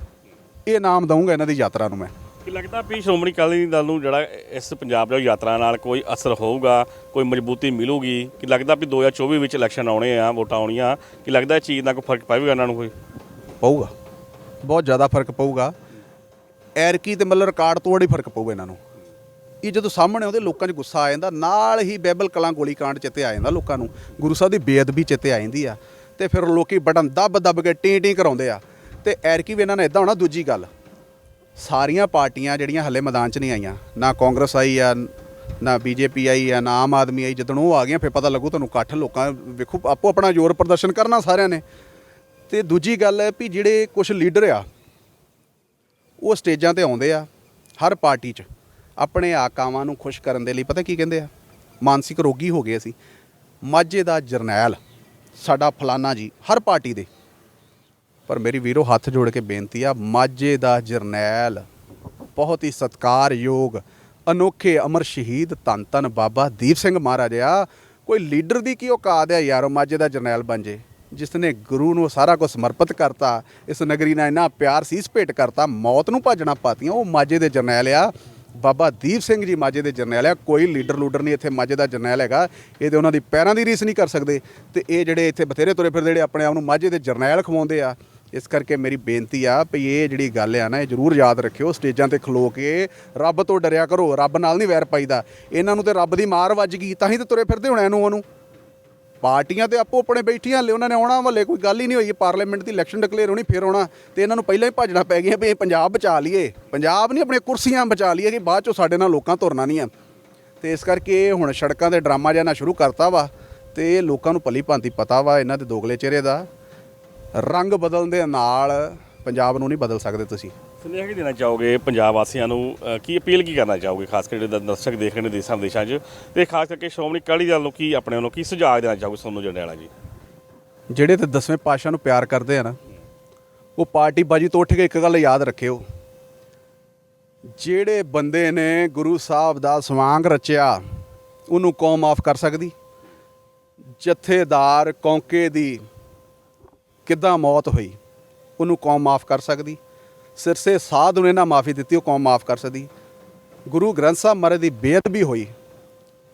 ਇਹ ਨਾਮ ਦਊਂਗਾ ਇਹਨਾਂ ਦੀ ਯਾਤਰਾ ਨੂੰ ਮੈਂ। ਕੀ ਲੱਗਦਾ ਵੀ ਸ਼੍ਰੋਮਣੀ ਅਕਾਲੀ ਦਲ ਨੂੰ ਜਿਹੜਾ ਇਸ ਪੰਜਾਬ ਦੀ ਯਾਤਰਾ ਨਾਲ ਕੋਈ ਅਸਰ ਹੋਊਗਾ ਕੋਈ ਮਜ਼ਬੂਤੀ ਮਿਲੂਗੀ? ਕਿ ਲੱਗਦਾ ਵੀ 2024 ਵਿੱਚ ਇਲੈਕਸ਼ਨ ਆਉਣੇ ਆ ਵੋਟਾਂ ਆਉਣੀਆਂ? ਕਿ ਲੱਗਦਾ ਇਹ ਚੀਜ਼ ਦਾ ਕੋਈ ਫ਼ਰਕ ਪਵੇਗਾ ਇਹਨਾਂ ਨੂੰ ਕੋਈ? ਪਊਗਾ। ਬਹੁਤ ਜ਼ਿਆਦਾ ਫ਼ਰਕ ਪਊਗਾ। ਐਰਕੀ ਤੇ ਮਤਲਬ ਰਿਕਾਰਡ ਤੋੜ ਹੀ ਫ਼ਰਕ ਪਊਗਾ ਇਹਨਾਂ ਨੂੰ। ਇਹ ਜਦੋਂ ਸਾਹਮਣੇ ਆਉਂਦੇ, ਲੋਕਾਂ 'ਚ ਗੁੱਸਾ ਆ ਜਾਂਦਾ, ਨਾਲ ਹੀ ਬਹਿਬਲ ਕਲਾਂ ਗੋਲੀ ਕਾਂਡ ਚਿੱਤੇ ਆ ਜਾਂਦਾ ਲੋਕਾਂ ਨੂੰ। ਗੁਰੂ ਸਾਹਿਬ ਦੀ ਬੇਅਦਬੀ ਚਿੱਤੇ ਆ ਜਾਂਦੀ ਆ। ਤੇ ਫਿਰ ਲੋਕੀ ਬਟਨ ਦੱਬ ਦੱਬ ਕੇ ਟੀ ਟੀ ਕਰਾਉਂਦੇ ਆ। ਤੇ ਐਰਕੀ ਵੀ ਇਹਨਾਂ ਨੇ ਇਦਾਂ ਹੋਣਾ, ਦੂਜੀ ਗੱਲ, ਸਾਰੀਆਂ ਪਾਰਟੀਆਂ ਜਿਹੜੀਆਂ ਹੱਲੇ ਮੈਦਾਨ 'ਚ ਨਹੀਂ ਆਈਆਂ, ਨਾ ਕਾਂਗਰਸ ਆਈ ਆ, ਨਾ ਬੀਜੇਪੀ ਆਈ ਆ, ਨਾ ਆਮ ਆਦਮੀ ਆਈ, ਜਦੋਂ ਉਹ ਆ ਗਈਆਂ, ਫਿਰ ਪਤਾ ਲੱਗੂ ਤੁਹਾਨੂੰ ਇਕੱਠ ਲੋਕਾਂ, ਵੇਖੋ ਆਪੋ ਆਪਣਾ ਜ਼ੋਰ ਪ੍ਰਦਰਸ਼ਨ ਕਰਨਾ ਸਾਰਿਆਂ ਨੇ। ਤੇ ਦੂਜੀ ਗੱਲ ਹੈ ਵੀ ਜਿਹੜੇ ਕੁਝ ਲੀਡਰ ਆ, ਉਹ ਸਟੇਜਾਂ ਤੇ ਆਉਂਦੇ ਆ, ਹਰ ਪਾਰਟੀ 'ਚ ਆਪਣੇ ਆਕਾਵਾਂ ਨੂੰ ਖੁਸ਼ ਕਰਨ ਦੇ ਲਈ, ਪਤਾ ਕੀ ਕਹਿੰਦੇ ਆ? ਮਾਨਸਿਕ ਰੋਗੀ ਹੋ ਗਏ ਅਸੀਂ। ਮਾਝੇ ਦਾ ਜਰਨੈਲ, ਸਾਡਾ ਫਲਾਨਾ ਜੀ, ਹਰ ਪਾਰਟੀ ਦੇ। ਪਰ ਮੇਰੀ ਵੀਰੋ, ਹੱਥ ਜੋੜ ਕੇ ਬੇਨਤੀ ਆ, ਮਾਝੇ ਦਾ ਜਰਨੈਲ, ਬਹੁਤ ਹੀ ਸਤਿਕਾਰਯੋਗ, ਅਨੋਖੇ ਅਮਰ ਸ਼ਹੀਦ ਧੰਨ ਧੰਨ ਬਾਬਾ ਦੀਪ ਸਿੰਘ ਮਹਾਰਾਜ ਆ। ਕੋਈ ਲੀਡਰ ਦੀ ਕੀ ਔਕਾਤ ਹੈ ਯਾਰ, ਮਾਝੇ ਦਾ ਜਰਨੈਲ ਬਣ ਜੇ? ਜਿਸ ਨੇ ਗੁਰੂ ਨੂੰ ਸਾਰਾ ਕੁਝ ਸਮਰਪਿਤ ਕਰਤਾ, ਇਸ ਨਗਰੀ ਨਾਲ ਇੰਨਾ ਪਿਆਰ ਸੀਸ ਭੇਟ ਕਰਤਾ, ਮੌਤ ਨੂੰ ਭਾਜਣਾ ਪਾਤੀਆਂ, ਉਹ ਮਾਝੇ ਦੇ ਜਰਨੈਲ ਆ। ਬਾਬਾ ਦੀਪ ਸਿੰਘ ਜੀ ਮਾਝੇ ਦੇ ਜਰਨੈਲ ਆ। ਕੋਈ ਲੀਡਰ ਲੂਡਰ ਨਹੀਂ ਇੱਥੇ ਮਾਝੇ ਦਾ ਜਰਨੈਲ ਹੈਗਾ। ਇਹ ਤੇ ਉਹਨਾਂ ਦੀ ਪੈਰਾਂ ਦੀ ਰੀਸ ਨਹੀਂ ਕਰ ਸਕਦੇ। ਤੇ ਇਹ ਜਿਹੜੇ ਇੱਥੇ ਬਥੇਰੇ ਤੁਰੇ ਫਿਰਦੇ ਜਿਹੜੇ ਆਪਣੇ ਆਪ ਨੂੰ ਮਾਝੇ ਦੇ ਜਰਨੈਲ ਖਵਾਉਂਦੇ ਆ, ਇਸ ਕਰਕੇ ਮੇਰੀ ਬੇਨਤੀ ਆ ਵੀ ਇਹ ਜਿਹੜੀ ਗੱਲ ਆ ਨਾ, ਇਹ ਜ਼ਰੂਰ ਯਾਦ ਰੱਖਿਓ। ਸਟੇਜਾਂ ਤੇ ਖਲੋ ਕੇ ਰੱਬ ਤੋਂ ਡਰਿਆ ਕਰੋ, ਰੱਬ ਨਾਲ ਨਹੀਂ ਵੈਰ ਪਾਈਦਾ। ਇਹਨਾਂ ਨੂੰ ਤੇ ਰੱਬ ਦੀ ਮਾਰ ਵੱਜ ਗਈ, ਤਾਂ ਹੀ ਤੇ ਤੁਰੇ ਫਿਰਦੇ ਹੋਣਾ ਇਹਨੂੰ ਉਹਨੂੰ ਪਾਰਟੀਆਂ ਤੇ ਆਪੋ ਆਪਣੇ ਬੈਠੀਆਂ, ਹਲੇ ਉਹਨਾਂ ਨੇ ਆਉਣਾ ਵੱਲੇ ਕੋਈ ਗੱਲ ਹੀ ਨਹੀਂ ਹੋਈ। ਪਾਰਲੀਮੈਂਟ ਦੀ ਇਲੈਕਸ਼ਨ ਡਿਕਲੇਅਰ ਹੋਣੀ, ਫਿਰ ਆਉਣਾ। ਤੇ ਇਹਨਾਂ ਨੂੰ ਪਹਿਲਾਂ ਹੀ ਭੱਜਣਾ ਪੈ ਗਿਆ ਵੀ ਇਹ ਪੰਜਾਬ ਬਚਾ ਲਈਏ। ਪੰਜਾਬ ਨਹੀਂ, ਆਪਣੀਆਂ ਕੁਰਸੀਆਂ ਬਚਾ ਲਈਏ ਕਿ ਬਾਅਦ ਚੋਂ ਸਾਡੇ ਨਾਲ ਲੋਕਾਂ ਤੁਰਨਾ ਨਹੀਂ ਆ। ਤੇ ਇਸ ਕਰਕੇ ਹੁਣ ਸੜਕਾਂ ਤੇ ਡਰਾਮਾ ਜਿਹਾ ਨਾ ਸ਼ੁਰੂ ਕਰਤਾ ਵਾ ਤੇ ਲੋਕਾਂ ਨੂੰ ਭਲੀ ਭਾਂਤੀ ਪਤਾ ਵਾ ਇਹਨਾਂ ਦੇ ਦੋਗਲੇ ਚਿਹਰੇ ਦਾ। ਰੰਗ ਬਦਲਣ ਦੇ ਨਾਲ ਪੰਜਾਬ ਨੂੰ ਨਹੀਂ ਬਦਲ ਸਕਦੇ ਤੁਸੀਂ। ਸੁਨੇਹਾ ਕੀ ਦੇਣਾ ਚਾਹੋਗੇ ਪੰਜਾਬ ਵਾਸੀਆਂ ਨੂੰ? ਅ, ਕੀ ਅਪੀਲ ਕੀ ਕਰਨਾ ਚਾਹੋਗੇ? ਖਾਸ ਕਰਕੇ ਜਿਹੜੇ ਦਰਸ਼ਕ ਦੇਖ ਰਹੇ ਨੇ ਦੇਸ਼ਾਂ ਵਿਦੇਸ਼ਾਂ 'ਚ। ਤੇ ਖਾਸ ਕਰਕੇ ਸ਼੍ਰੋਮਣੀ ਅਕਾਲੀ ਦਲ ਨੂੰ ਕੀ ਆਪਣੇ ਵੱਲੋਂ ਕੀ ਸੁਝਾਅ ਦੇਣਾ ਚਾਹੋਗੇ ਸੋਨੂੰ ਜੰਡਿਆਲਾ ਜੀ? ਜਿਹੜੇ ਤੇ ਦਸਵੇਂ ਪਾਤਸ਼ਾਹ ਨੂੰ ਪਿਆਰ ਕਰਦੇ ਆ ਨਾ ਉਹ ਪਾਰਟੀ ਬਾਜੀ ਤੋਂ ਉੱਠ ਕੇ ਇੱਕ ਗੱਲ ਯਾਦ ਰੱਖਿਓ। ਜਿਹੜੇ ਬੰਦੇ ਨੇ ਗੁਰੂ ਸਾਹਿਬ ਦਾ ਸਵਾਂਗ ਰਚਿਆ ਉਹਨੂੰ ਕੌਮ ਮਾਫ ਕਰ ਸਕਦੀ। ਜਥੇਦਾਰ ਕੌਂਕੇ ਦੀ ਕਿੱਦਾਂ ਮੌਤ ਹੋਈ ਉਹਨੂੰ ਕੌਮ ਮਾਫ ਕਰ ਸਕਦੀ। ਸਿਰਸੇ ਸਾਧ ਨੂੰ ਇਹਨਾਂ ਮਾਫੀ ਦਿੱਤੀ, ਉਹ ਕੌਮ ਮਾਫ ਕਰ ਸਕਦੀ ਗੁਰੂ ਗ੍ਰੰਥ ਸਾਹਿਬ ਮਹਾਰਾਜ ਦੀ ਬੇਅਦਬੀ ਹੋਈ।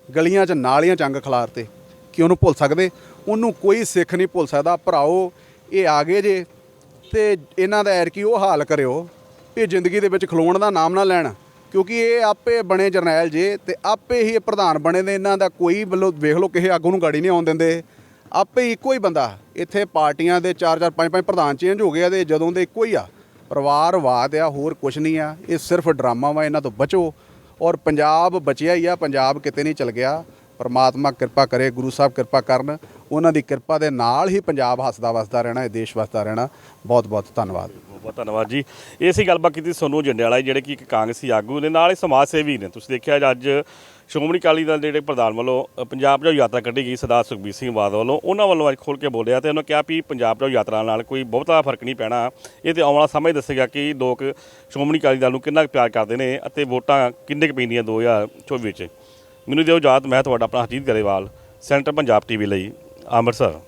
ਗਲੀਆਂ 'ਚ ਨਾਲੀਆਂ ਚੰਗ ਖਿਲਾਰਤੇ ਕਿ ਉਹਨੂੰ ਭੁੱਲ ਸਕਦੇ? ਉਹਨੂੰ ਕੋਈ ਸਿੱਖ ਨਹੀਂ ਭੁੱਲ ਸਕਦਾ। ਭਰਾਓ, ਇਹ ਆ ਗਏ ਜੇ। ਤੇ ਇਹਨਾਂ ਦਾ ਐਰ ਕੀ ਉਹ ਹਾਲ ਕਰਿਓ ਵੀ ਇਹ ਜ਼ਿੰਦਗੀ ਦੇ ਵਿੱਚ ਖਲੋਣ ਦਾ ਨਾਮ ਨਾ ਲੈਣ। ਕਿਉਂਕਿ ਇਹ ਆਪੇ ਬਣੇ ਜਰਨੈਲ ਜੇ ਤੇ ਆਪੇ ਹੀ ਇਹ ਪ੍ਰਧਾਨ ਬਣੇ ਨੇ। ਇਹਨਾਂ ਦਾ ਕੋਈ ਵੱਲੋਂ ਵੇਖ ਲਓ ਕਿਸੇ ਆਗੂ ਨੂੰ ਗਾੜੀ ਨਹੀਂ ਆਉਣ ਦਿੰਦੇ। ਆਪੇ ਹੀ ਇੱਕੋ ਹੀ ਬੰਦਾ। ਇੱਥੇ ਪਾਰਟੀਆਂ ਦੇ 4-4 5-5 ਪ੍ਰਧਾਨ ਚੇਂਜ ਹੋ ਗਏ ਆ ਤੇ ਜਦੋਂ ਦੇ ਇੱਕੋ ਹੀ ਆ। ਪਰਿਵਾਰਵਾਦ ਆ, ਹੋਰ ਕੁਝ ਨਹੀਂ ਆ। ਇਹ ਸਿਰਫ ਡਰਾਮਾ ਵਾ, ਇਹਨਾਂ ਤੋਂ ਬਚੋ। ਔਰ ਪੰਜਾਬ ਬਚਿਆ ਹੀ ਆ, ਪੰਜਾਬ ਕਿਤੇ ਨਹੀਂ ਚਲ ਗਿਆ। ਪਰਮਾਤਮਾ ਕਿਰਪਾ ਕਰੇ, ਗੁਰੂ ਸਾਹਿਬ ਕਿਰਪਾ ਕਰਨ। ਉਹਨਾਂ ਦੀ ਕਿਰਪਾ ਦੇ ਨਾਲ ਹੀ ਪੰਜਾਬ ਹੱਸਦਾ ਵਸਦਾ ਰਹਿਣਾ ਇਹ ਦੇਸ਼ ਵਸਦਾ ਰਹਿਣਾ। ਬਹੁਤ ਬਹੁਤ ਧੰਨਵਾਦ। ਬਹੁਤ ਬਹੁਤ ਧੰਨਵਾਦ ਜੀ। ਇਹ ਸੀ ਗੱਲਬਾਤ ਕੀਤੀ ਸੋਨੂੰ ਜੰਡਿਆਲਾ ਜੀ, ਜਿਹੜੇ ਕਿ ਇੱਕ ਕਾਂਗਰਸੀ ਆਗੂ ਨੇ ਨਾਲ ਹੀ ਸਮਾਜ ਸੇਵੀ ਨੇ। ਤੁਸੀਂ ਦੇਖਿਆ ਜੀ ਅੱਜ ਸ਼੍ਰੋਮਣੀ ਅਕਾਲੀ ਦਲ ਦੇ ਜਿਹੜੇ ਪ੍ਰਧਾਨ ਵੱਲੋਂ ਅ, ਪੰਜਾਬ ਜੋ ਯਾਤਰਾ ਕੱਢੀ ਗਈ ਸਰਦਾਰ ਸੁਖਬੀਰ ਸਿੰਘ ਬਾਦਲ ਵੱਲੋਂ ਉਹਨਾਂ ਵੱਲੋਂ ਅੱਜ ਖੋਲ ਕੇ ਬੋਲਿਆ ਤੇ ਉਹਨਾਂ ਕਿਹਾ ਵੀ ਪੰਜਾਬ ਜੋ ਯਾਤਰਾ ਨਾਲ ਕੋਈ ਬਹੁਤਾ ਫ਼ਰਕ ਨਹੀਂ ਪੈਣਾ। ਇਹ ਤੇ ਆਉਣ ਵਾਲਾ ਸਮਾਂ ਹੀ ਦੱਸੇਗਾ ਕਿ ਲੋਕ ਸ਼੍ਰੋਮਣੀ ਅਕਾਲੀ ਦਲ ਨੂੰ ਕਿੰਨਾ ਕੁ ਪਿਆਰ ਕਰਦੇ ਨੇ ਅਤੇ ਵੋਟਾਂ ਕਿੰਨੇ ਕੁ ਪੈਂਦੀਆਂ 2024 ਵਿੱਚ। ਮੈਨੂੰ ਦਿਓ ਇਜਾਜ਼ਤ ਮੈਂ ਤੁਹਾਡਾ ਆਪਣਾ ਹਰਜੀਤ ਗਰੇਵਾਲ ਸੈਂਟਰ ਪੰਜਾਬ ਟੀਵੀ ਲਈ। ਅੰਮ੍ਰਿਤਸਰ।